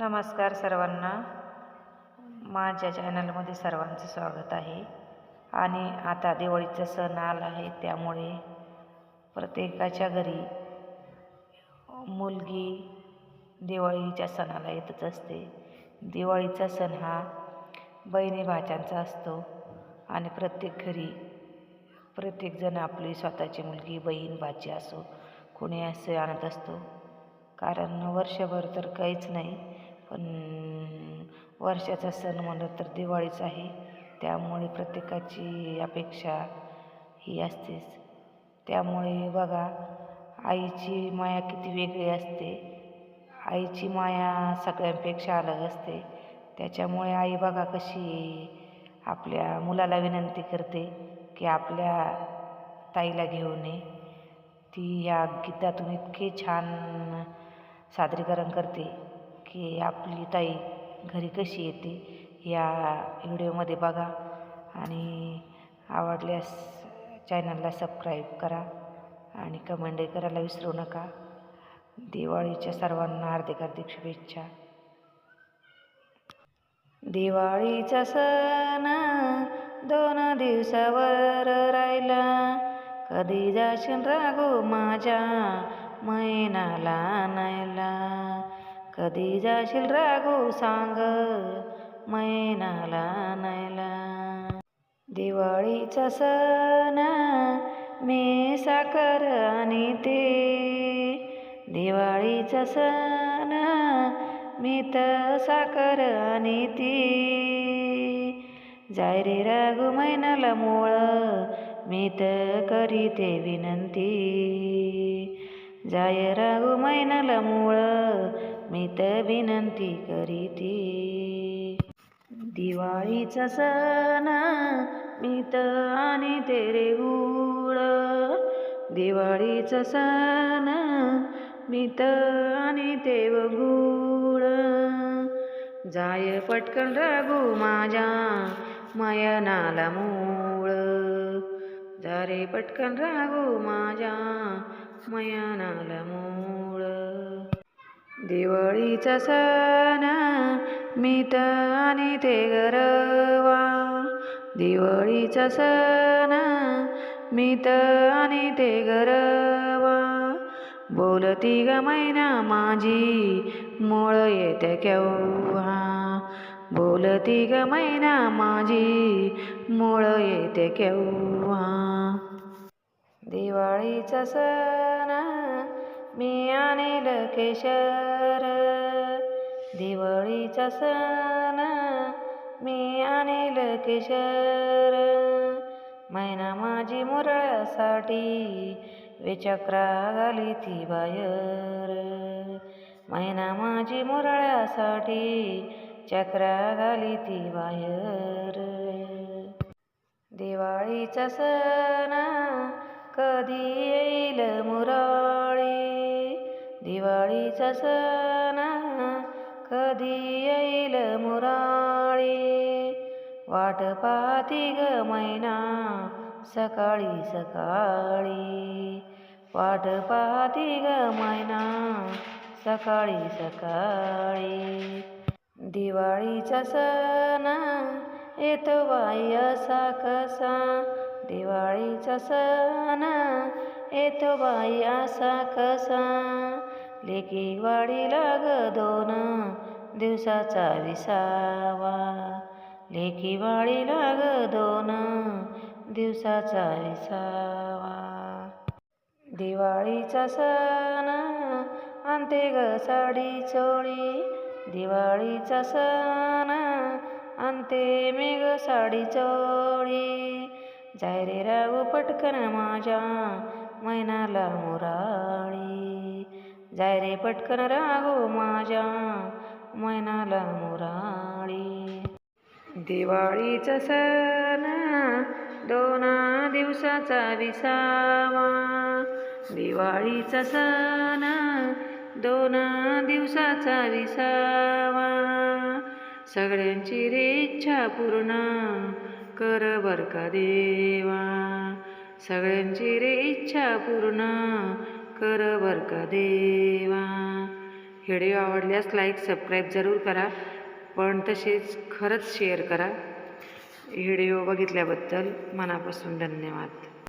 नमस्कार सर्वांना. माझ्या चॅनलमध्ये सर्वांचं स्वागत आहे. आणि आता दिवाळीचा सण आला आहे त्यामुळे प्रत्येकाच्या घरी मुलगी दिवाळीच्या सणाला येतच असते. दिवाळीचा सण हा बहिणी भाच्यांचा असतो आणि प्रत्येक घरी प्रत्येकजण आपली स्वतःची मुलगी बहीण भाची असो कोणी असे आणत असतो. कारण वर्षभर तर काहीच नाही. पण वर्षाचा सण म्हणलं तर दिवाळीच आहे. त्यामुळे प्रत्येकाची अपेक्षा ही असतेच. त्यामुळे बघा आईची माया किती वेगळी असते. आईची माया सगळ्यांपेक्षा अलग असते. त्याच्यामुळे आई बघा कशी आपल्या मुलाला विनंती करते की आपल्या ताईला घेऊन ये. ती या गीतातून इतके छान सादरीकरण करते. की आपली ताई घरी कशी येते या व्हिडिओमध्ये बघा. आणि आवडल्यास चॅनलला सबस्क्राईब करा आणि कमेंटही करायला विसरू नका. दिवाळीच्या सर्वांना हार्दिक हार्दिक शुभेच्छा. दिवाळीचा सण दोन दिवसावर राहिला. कधी जाशील रागो माझ्या मैनाला नायला कधी जाशील रागू सांग. मैनाला नायला. दिवाळीचा सण मी साखर आणि ते. दिवाळीचा सण मी तर साखर आणि ती. जाय रे रागू मैनाला मोळ मी तर करीते विनंती. जाय रागू मैनाला मोळ मी तर विनंती करीती. दिवाळीचा सण मी तर आणि तेरे गुळ. दिवाळीचा सण मी तर आणि तेव गुळ. जाय पटकन रघू माझ्या मयनाला मूळ. जा रे पटकन रागू माझ्या मयनाला मूळ. दिवाळीचा सण मी आणि ते गरवा. दिवाळीचा सण मी आणि ते गरवा. बोलती ग मैना माझी मोळ येते केव्हा. बोलती ग मैना माझी मोळ येते केव्हा. दिवाळीचा सण मी आणेल केशर. दिवाळीचा सण मी आणेल केशर. मैना माझी मुरळ्यासाठी विचक्रा घाली ती बायर मैना माझी मुरळ्यासाठी चक्रा घाली ती बायर दिवाळीचा सण कधी येईल मुरळी? दिवाळीचा सण कधी येईल मुराळी? वाट पाहती ग मैना सकाळी सकाळी. वाट पाहती ग मैना सकाळी सकाळी. दिवाळीचा सण येतो बाई असा कसा? दिवाळीचा सण येतो बाई असा कसा? लेकी वाडीला ग दोन दिवसाचा विसावा. लेकी वाडीला ग दोन दिवसाचा विसावा. दिवाळीचा सण आणते ग साडी चोळी. दिवाळीचा सण आणते ग साडी चोळी. जाय रे रागू पटकन माझ्या मैनाला मुराळी. जाय रे पटकन रागो माझ्या मैनाला मुराळी. दिवाळीचा सण दोना दिवसाचा विसावा. दिवाळीचा सण दोना दिवसाचा विसावा. सगळ्यांची रे इच्छा पूर्ण कर बर का देवा. सगळ्यांची रे इच्छा पूर्ण कर बर का देवा. व्हिडिओ आवडल्यास लाईक सबस्क्राईब जरूर करा. पण तसेच खरंच शेअर करा. व्हिडिओ बघितल्याबद्दल मनापासून धन्यवाद.